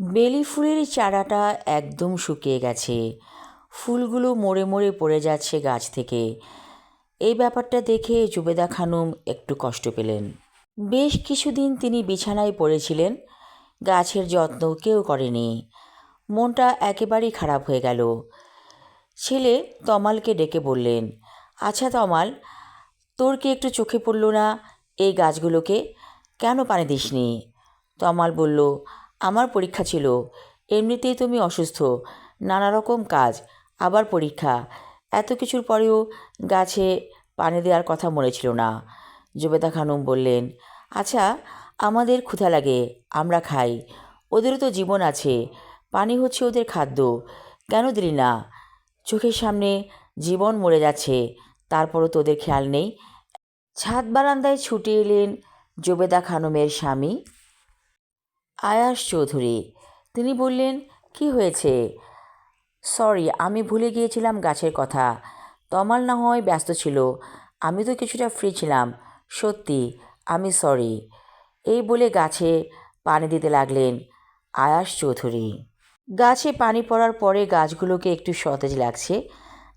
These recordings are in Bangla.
বেলি ফুলের চারাটা একদম শুকিয়ে গেছে। ফুলগুলো মরে মরে পড়ে যাচ্ছে গাছ থেকে। এই ব্যাপারটা দেখে জুবেদা খানুম একটু কষ্ট পেলেন। বেশ কিছুদিন তিনি বিছানায় পড়েছিলেন। গাছের যত্ন কেউ করেনি। মনটা একেবারেই খারাপ হয়ে গেল। ছেলে তমালকে ডেকে বললেন আচ্ছা তমাল, তোর কি একটু চোখে পড়ল না? এই গাছগুলোকে কেন পানি দিসনি? তমাল বলল আমার পরীক্ষা ছিল। এমনিতেই তুমি অসুস্থ। নানা রকম কাজ, আবার পরীক্ষা। এত কিছুর পরেও গাছে পানি দেওয়ার কথা মনে ছিল না। জুবেদা খানুম বললেন আচ্ছা আমাদের ক্ষুধা লাগে, আমরা খাই। ওদেরও তো জীবন আছে। পানি হচ্ছে ওদের খাদ্য। কেন দিলি না? চোখের সামনে জীবন মরে যাচ্ছে। তারপরও তোদের খেয়াল নেই? ছাদ বারান্দায় ছুটে এলেন জুবেদা খানমের স্বামী। আয়াস চৌধুরী। তিনি বললেন, কি হয়েছে? সরি, আমি ভুলে গিয়েছিলাম গাছের কথা। তমাল না হয় ব্যস্ত ছিল। আমি তো কিছুটা ফ্রি ছিলাম। সত্যি, আমি সরি। এই বলে গাছে পানি দিতে লাগলেন আয়াস চৌধুরী। গাছে পানি পড়ার পরে গাছগুলোকে একটু সতেজ লাগছে।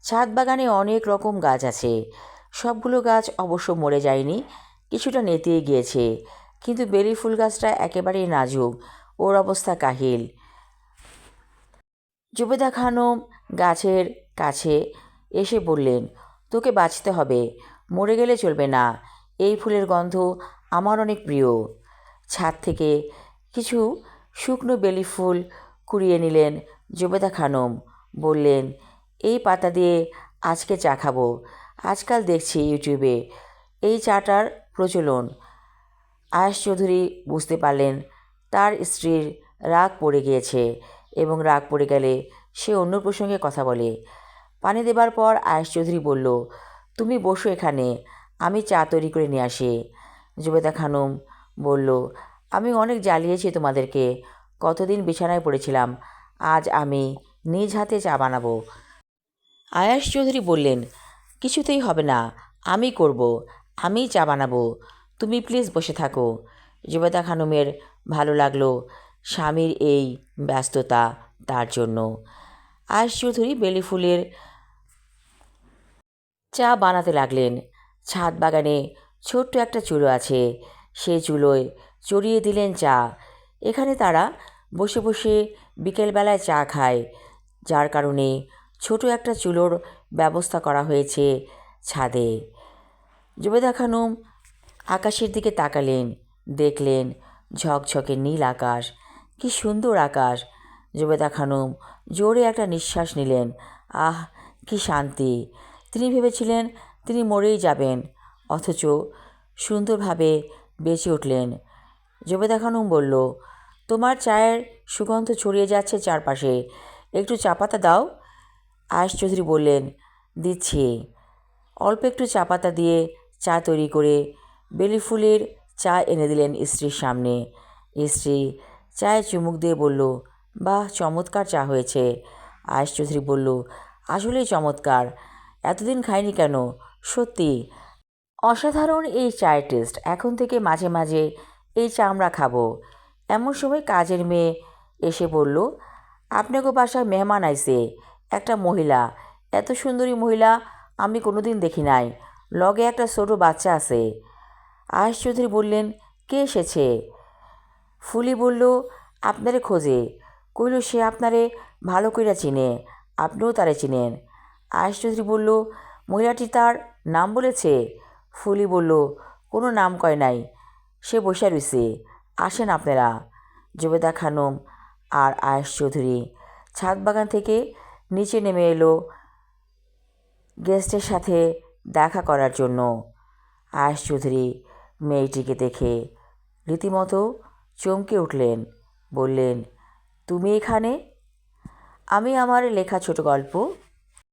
ছাদ বাগানে অনেক রকম গাছ আছে। সবগুলো গাছ অবশ্য মরে যায়নি, কিছুটা নেতিয়ে গিয়েছে। কিন্তু বেলি ফুল গাছটা একেবারেই নাজুক। ওর অবস্থা কাহিল। জুবেদা খানম গাছের কাছে এসে বললেন, তোকে বাঁচতে হবে। মরে গেলে চলবে না। এই ফুলের গন্ধ আমার অনেক প্রিয়। ছাদ থেকে কিছু শুকনো বেলি ফুল কুড়িয়ে নিলেন জুবেদা খানম। বললেন, এই পাতা দিয়ে আজকে চা খাব। আজকাল দেখছি ইউটিউবে এই চাটার প্রচলন। আয়াস চৌধুরী বুঝতে পারলেন, তার স্ত্রীর রাগ পড়ে গিয়েছে এবং রাগ পড়ে গেলে সে অন্য প্রসঙ্গে কথা বলে। পানি দেবার পর আয়াস চৌধুরী বলল, তুমি বসো এখানে, আমি চা তৈরি করে নিয়ে আসি। জুবেদা খানুম বলল, আমি অনেক জ্বালিয়েছি তোমাদেরকে, কতদিন বিছানায় পড়েছিলাম, আজ আমি নিজ হাতে চা বানাবো। আয়াস চৌধুরী বললেন, কিছুতেই হবে না, আমি করব, আমিই চা বানাবো। তুমি প্লিজ বসে থাকো। জুবেদা খানুমের ভালো লাগল স্বামীর এই ব্যস্ততা তার জন্য। আয়াস চৌধুরী বেলি ফুলের চা বানাতে লাগলেন। ছাদ বাগানে ছোট্ট একটা চুলো আছে। সেই চুলোয় চড়িয়ে দিলেন চা। এখানে তারা বসে বসে বিকেলবেলায় চা খায়। যার কারণে ছোট একটা চুলোর ব্যবস্থা করা হয়েছে ছাদে। জুবেদা খানুম আকাশের দিকে তাকালেন, দেখলেন ঝকঝকে নীল আকাশ। কি সুন্দর আকাশ। জুবেদা খানুম জোরে একটা নিঃশ্বাস নিলেন। আহ, কি শান্তি। তিনি ভেবেছিলেন তিনি মরেই যাবেন, অথচ সুন্দরভাবে বেঁচে উঠলেন। জুবেদা খানুম বলল, তোমার চায়ের সুগন্ধ ছড়িয়ে যাচ্ছে চারপাশে। একটু চা পাতা দাও। আয়েশ চৌধুরী বললেন, দিচ্ছি। অল্প একটু চা পাতা দিয়ে চা তৈরি করে বেলি ফুলের চা এনে দিলেন স্ত্রীর সামনে। স্ত্রী চায়ে চুমুক দিয়ে বলল, বাহ, চমৎকার চা হয়েছে। আয়েশ চৌধুরী বলল, আসলেই চমৎকার। এতদিন খাইনি কেন? সত্যি, অসাধারণ এই চায়ের টেস্ট। এখন থেকে মাঝে মাঝে এই চা আমরা খাব। এমন সময় কাজের মেয়ে এসে বলল আপনাকে বাসায় মেহমান আইছে একটা মহিলা। এত সুন্দরী মহিলা আমি কোনোদিন দেখি নাই। লগে একটা ছোটো বাচ্চা আছে। আয়েশ চৌধুরী বললেন, কে এসেছে? ফুলি বলল, আপনারে খোঁজে। কইল সে আপনারে ভালো কইরা চিনে, আপনিও তারে চিনেন। আয়েশ চৌধুরী বলল, মহিলাটি তার নাম বলেছে? ফুলি বলল, কোনো নাম কয় নাই, সে বসে রইছে, আসেন আপনারা। জুবেদা খানম আর আয়েশ চৌধুরী ছাদ বাগান থেকে নিচে নেমে এলো গেস্টের সাথে দেখা করার জন্য। আয়েশ চৌধুরী মেয়েটিকে দেখে রীতিমতো চমকে উঠলেন, বললেন, তুমি এখানে? আমি আমার লেখা ছোট গল্প,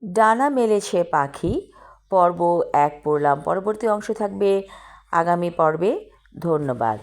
ডানা মেলেছে পাখি, পর্ব এক পড়লাম, পরবর্তী অংশ থাকবে আগামী পর্বে। ধন্যবাদ।